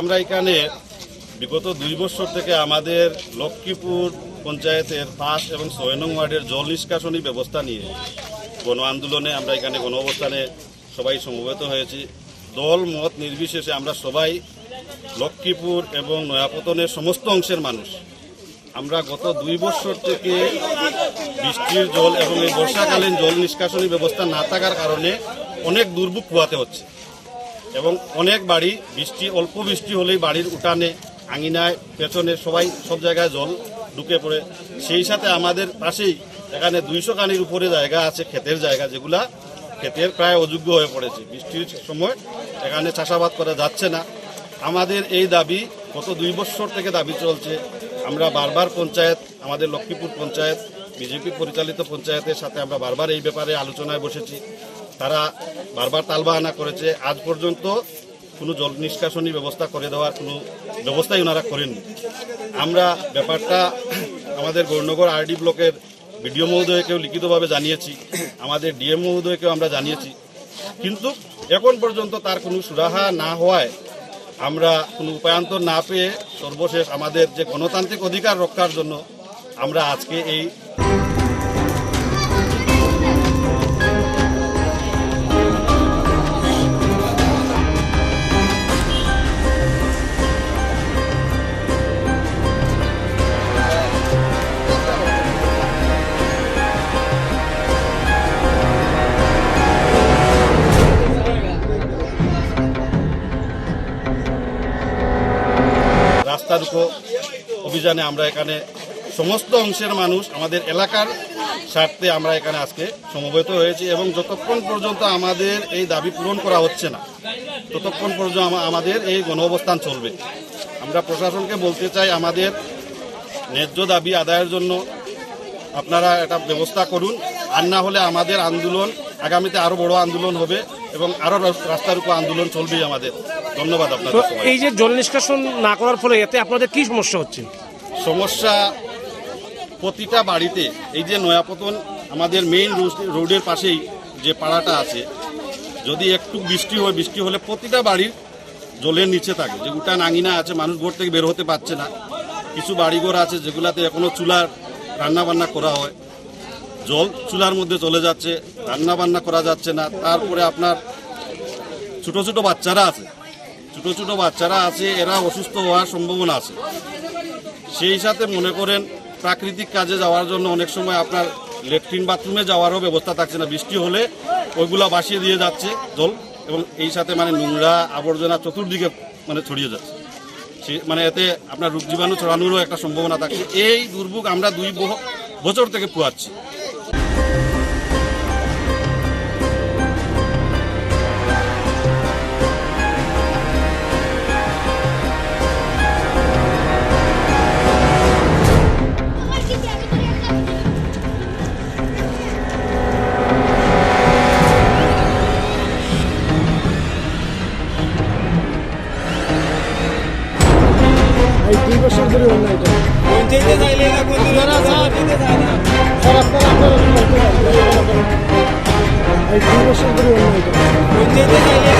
আমরা এখানে বিগত দুই বছর থেকে আমাদের লক্ষ্মীপুর পঞ্চায়েতের পাঁচ এবং ছয় নং ওয়ার্ডের জল নিষ্কাশনী ব্যবস্থা নিয়ে গণ আন্দোলনে আমরা এখানে গণ অবস্থানে সবাই সমবেত হয়েছি। দল, মত নির্বিশেষে আমরা সবাই লক্ষ্মীপুর এবং নয়াপতনের সমস্ত অংশের মানুষ। আমরা গত দুই বছর থেকে বৃষ্টির জল এবং এই বর্ষাকালীন জল নিষ্কাশনী ব্যবস্থা না থাকার কারণে অনেক দুর্ভোগ পোয়াতে হচ্ছে। এবং অনেক বাড়ি, বৃষ্টি, অল্প বৃষ্টি হলেই বাড়ির উঠানে, আঙিনায়, পেছনে সবাই সব জায়গায় জল ঢুকে পড়ে। সেই সাথে আমাদের পাশেই এখানে দুইশো কানির উপরে জায়গা আছে, ক্ষেতের জায়গা, যেগুলা ক্ষেতের প্রায় অযোগ্য হয়ে পড়েছে। বৃষ্টির সময় এখানে চাষাবাদ করা যাচ্ছে না। আমাদের এই দাবি গত দুই বছর থেকে দাবি চলছে। আমরা বারবার পঞ্চায়েত, আমাদের লক্ষ্মীপুর পঞ্চায়েত, বিজেপি পরিচালিত পঞ্চায়েতের সাথে আমরা বারবার এই ব্যাপারে আলোচনায় বসেছি। তারা বারবার তালবাহানা করেছে। আজ পর্যন্ত কোনো জল নিষ্কাশনী ব্যবস্থা করে দেওয়ার কোনো ব্যবস্থাই ওনারা করেননি। আমরা ব্যাপারটা আমাদের গৌরনগর আরডি ব্লকের বিডিও মহোদয়কেও লিখিতভাবে জানিয়েছি, আমাদের ডিএম মহোদয়কেও আমরা জানিয়েছি। কিন্তু এখন পর্যন্ত তার কোনো সুরাহা না হওয়ায় আমরা কোনো উপায়ান্তর না পেয়ে সর্বশেষ আমাদের যে গণতান্ত্রিক অধিকার রক্ষার জন্য আমরা আজকে এই রাস্তা রুখো অভিযানে আমরা এখানে সমস্ত অংশের মানুষ আমাদের এলাকার স্বার্থে আমরা এখানে আজকে সমবেত হয়েছি এবং যতক্ষণ পর্যন্ত আমাদের এই দাবি পূরণ করা হচ্ছে না, ততক্ষণ পর্যন্ত আমাদের এই গণ অবস্থান চলবে। আমরা প্রশাসনকে বলতে চাই, আমাদের ন্যায্য দাবি আদায়ের জন্য আপনারা এটা ব্যবস্থা করুন। আর না হলে আমাদের আন্দোলন, আগামীতে আরও বড় আন্দোলন হবে এবং আরও রাস্তার উপর আন্দোলন চলবেই আমাদের। ধন্যবাদ আপনাদের এই যে জল নিষ্কাশন না করার ফলে এতে আপনাদের কি সমস্যা হচ্ছে? সমস্যা প্রতিটা বাড়িতে এই যে নয়াপতন আমাদের মেইন রোডের পাশেই যে পাড়াটা আছে যদি একটু বৃষ্টি হয় বৃষ্টি হলে প্রতিটা বাড়ির জলের নিচে থাকে। যে উঠান আঙিনা আছে মানুষ ঘর থেকে বের হতে পারছে না। কিছু বাড়িঘর আছে যেগুলাতে এখনও চুলার রান্না বান্না করা হয়। জল চুলার মধ্যে চলে যাচ্ছে রান্না বান্না করা যাচ্ছে না। তারপরে আপনার ছোট ছোট বাচ্চারা আছে ছোট ছোট বাচ্চারা আছে, এরা অসুস্থ হওয়ার সম্ভাবনা আছে। সেই সাথে মনে করেন, প্রাকৃতিক কাজে যাওয়ার জন্য অনেক সময় আপনার লেট্রিন বাথরুমে যাওয়ারও ব্যবস্থা থাকছে না। বৃষ্টি হলে ওইগুলা বাসিয়ে দিয়ে যাচ্ছে জল এবং এই সাথে মানে নোংরা আবর্জনা চতুর্দিকে মানে ছড়িয়ে যাচ্ছে। মানে এতে আপনার রোগ জীবাণু ছড়ানোরও একটা সম্ভাবনা থাকছে। এই দুর্ভোগ আমরা দুই বছর থেকে পোয়াচ্ছি এই দুই বছর ধরে হলো এটা পঞ্চায়েতে চাইলে এরা কোন দিন পঞ্চায়েতে চায় না স্যার আপনারা আপনারা বলতে পারেন। এই দুই বছর ধরে হলো এটা পঞ্চায়েতে চাইলে